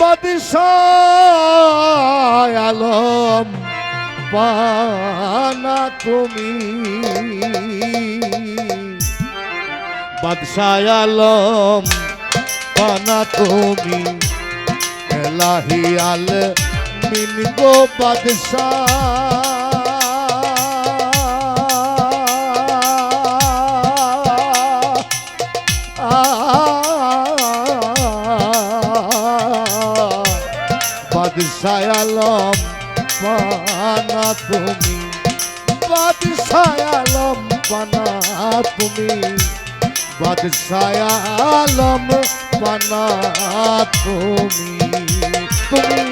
বাদশাহ আলম পানা তুমি। বাদশাহ আলম পানা তুমি। এলাহি আল মিন বাদশাহ পানা তুমি। বাদশাহ আলম, পানা তুমি। তুমি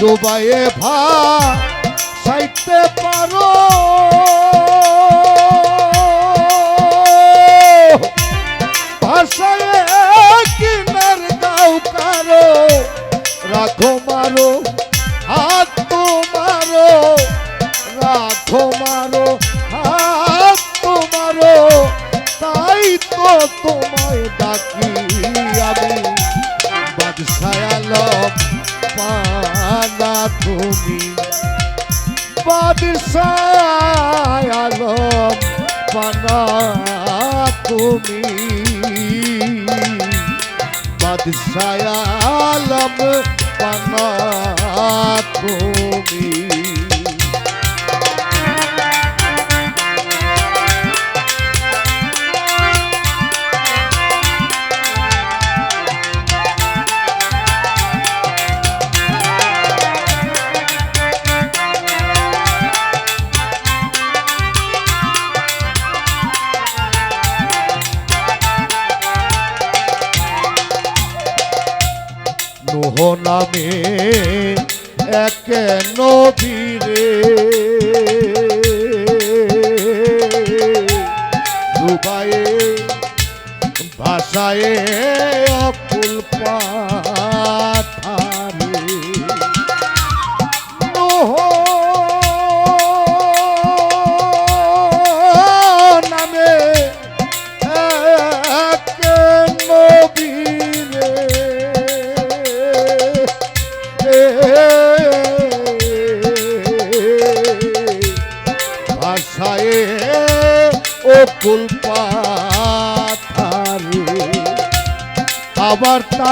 দুবাইয়ে ভা, সাইতে পারো। ভাষায় কিনার দাও কারও, রাখো মারো হাত তোমায় ডাকি আমি। বাদশাহ আলম পানা তুমি। বাদশাহ আলম পানা তুমি। বাদশাহ পানা তুমি। এক নবীরে। ডুবায়ে ভাষায় অকুল পাথারে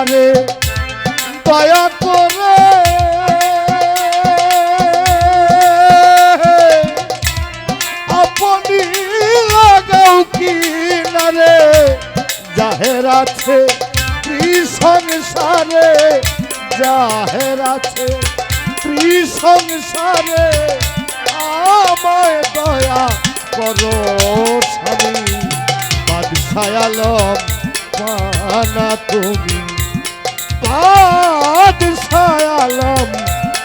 তারে দয়া করে। আপনি লাগাও কি না রে, জাহের আছে সংসারে জাহের আছে সংসারে আমায় দয়া করো স্বামী, বাদশাহ আলম পানা তুমি বাদশাহ আলম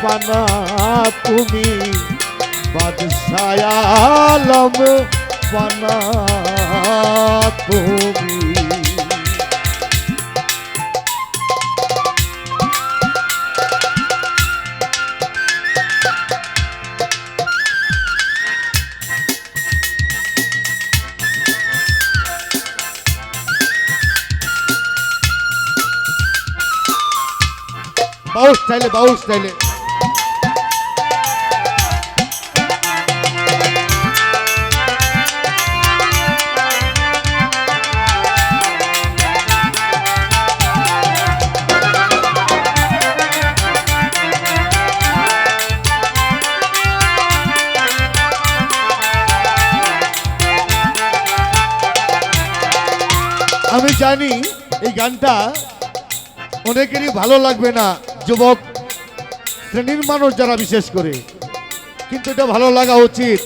পানা তুমি। বাদশাহ আলম পানা তুমি। বাউস স্টাইলে বাউস স্টাইলে আমি জানি এই গানটা অনেকেরই ভালো লাগবে না। যুবক, শ্রেণির মানুষ যারা বিশেষ করে, কিন্তু এটা ভালো লাগা উচিত।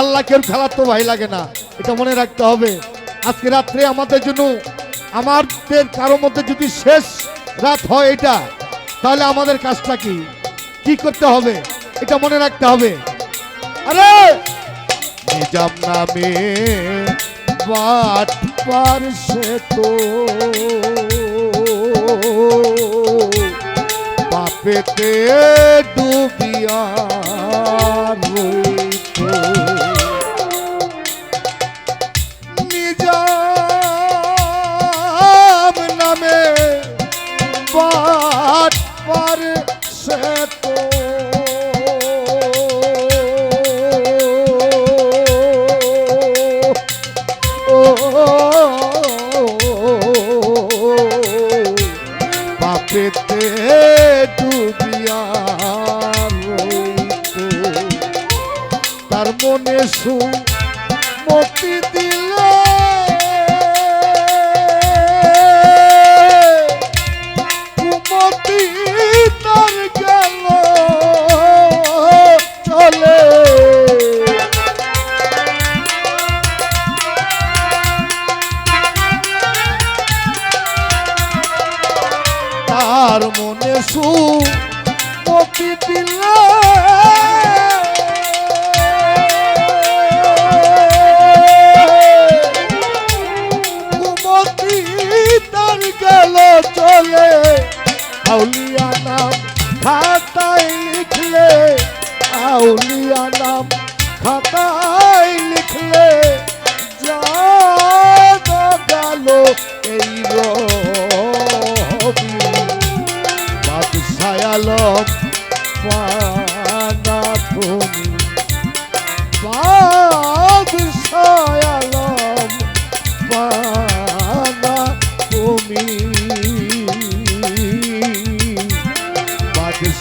আল্লাহ কেউ খেলার তো ভাই লাগে না, এটা মনে রাখতে হবে। আজকে রাত্রে আমাদের জন্য, আমাদের কারোর মধ্যে যদি শেষ রাত হয় এটা, তাহলে আমাদের কাজটা কি? কি করতে হবে? এটা মনে রাখতে হবে। আরে! নিজাম নামে বাট তো। পাপেতে ডুবিয়া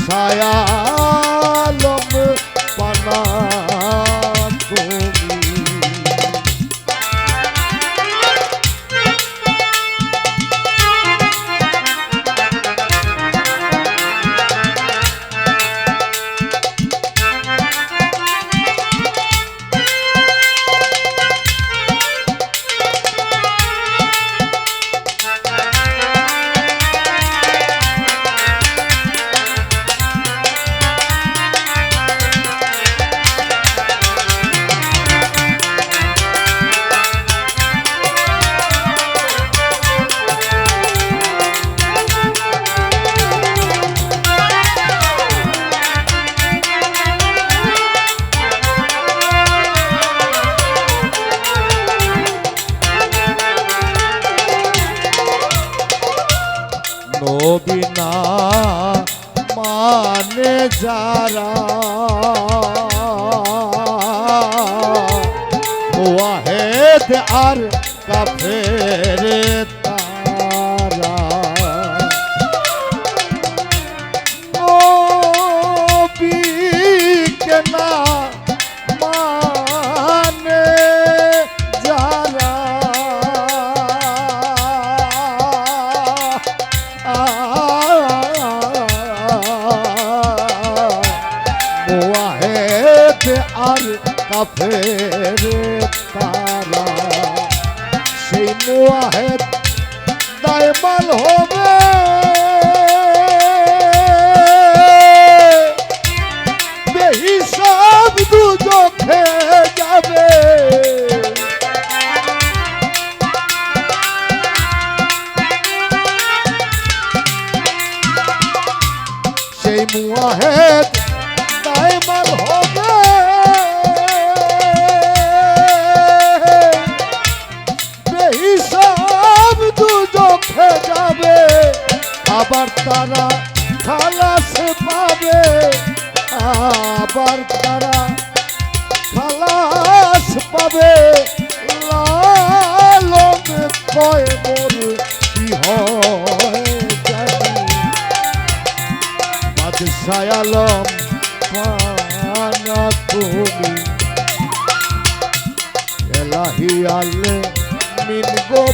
ছায়া লম পানা যারা মুয়াহেদ আর কাফেরেত সাথে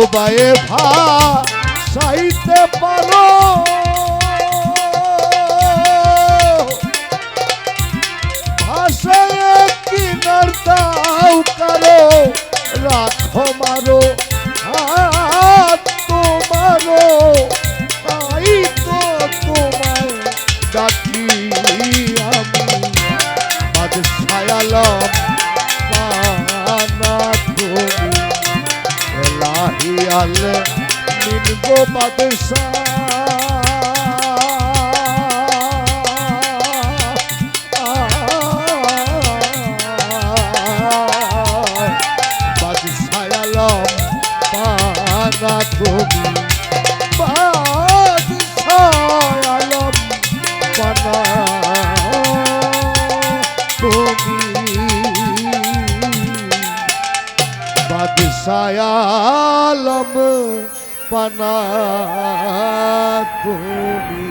ডোবায়ে ভা সাইতে পারো। এলাহি আল মিন গো বাদশাহ তুমি আলম পানা তুমি বাদশাহ পানা তুমি।